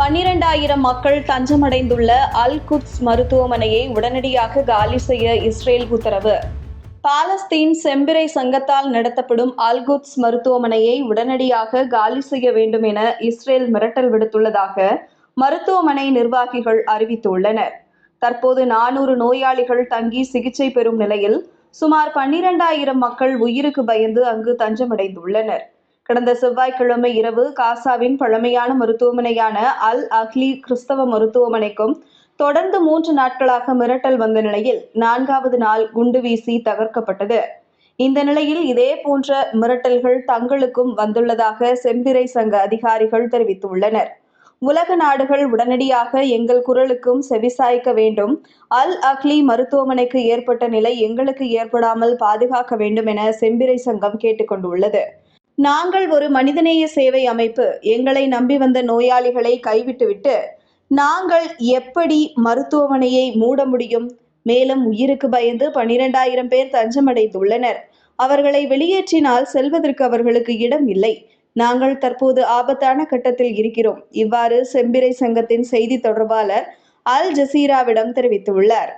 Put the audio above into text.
பன்னிரண்டாயிரம் மக்கள் தஞ்சமடைந்துள்ள அல் குட்ஸ் மருத்துவமனையை உடனடியாக காலி செய்ய இஸ்ரேல் உத்தரவு. பாலஸ்தீன் செம்பிறை சங்கத்தால் நடத்தப்படும் அல்குட்ஸ் மருத்துவமனையை உடனடியாக காலி செய்ய வேண்டும் என இஸ்ரேல் மிரட்டல் விடுத்துள்ளதாக மருத்துவமனை நிர்வாகிகள் அறிவித்துள்ளனர். தற்போது நானூறு நோயாளிகள் தங்கி சிகிச்சை பெறும் நிலையில் சுமார் பன்னிரண்டாயிரம் மக்கள் உயிருக்கு பயந்து அங்கு தஞ்சமடைந்துள்ளனர். கடந்த செவ்வாய்க்கிழமை இரவு காசாவின் பழமையான மருத்துவமனையான அல் அஹ்லி கிறிஸ்தவ மருத்துவமனைக்கும் தொடர்ந்து மூன்று நாட்களாக மிரட்டல் வந்த நிலையில் நான்காவது நாள் குண்டு வீசி தகர்க்கப்பட்டது. இந்த நிலையில் இதே போன்ற மிரட்டல்கள் தங்களுக்கும் வந்துள்ளதாக செம்பிறை சங்க அதிகாரிகள் தெரிவித்துள்ளனர். உலக நாடுகள் உடனடியாக எங்கள் குரலுக்கும் செவிசாய்க்க வேண்டும். அல் அக்லி மருத்துவமனைக்கு ஏற்பட்ட நிலை எங்களுக்கு ஏற்படாமல் பாதுகாக்க வேண்டும் என செம்பிறை சங்கம் கேட்டுக்கொண்டுள்ளது. நாங்கள் ஒரு மனிதநேய சேவை அமைப்பு. எங்களை நம்பி வந்த நோயாளிகளை கைவிட்டுவிட்டு நாங்கள் எப்படி மருத்துவமனையை மூட முடியும்? மேலும் உயிருக்கு பயந்து பனிரெண்டாயிரம் பேர் தஞ்சமடைந்துள்ளனர். அவர்களை வெளியேற்றினால் செல்வதற்கு அவர்களுக்கு இடம் இல்லை. நாங்கள் தற்போது ஆபத்தான கட்டத்தில் இருக்கிறோம். இவ்வாறு செம்பிறை சங்கத்தின் செய்தி தொடர்பாளர் அல் ஜசீராவிடம் தெரிவித்துள்ளார்.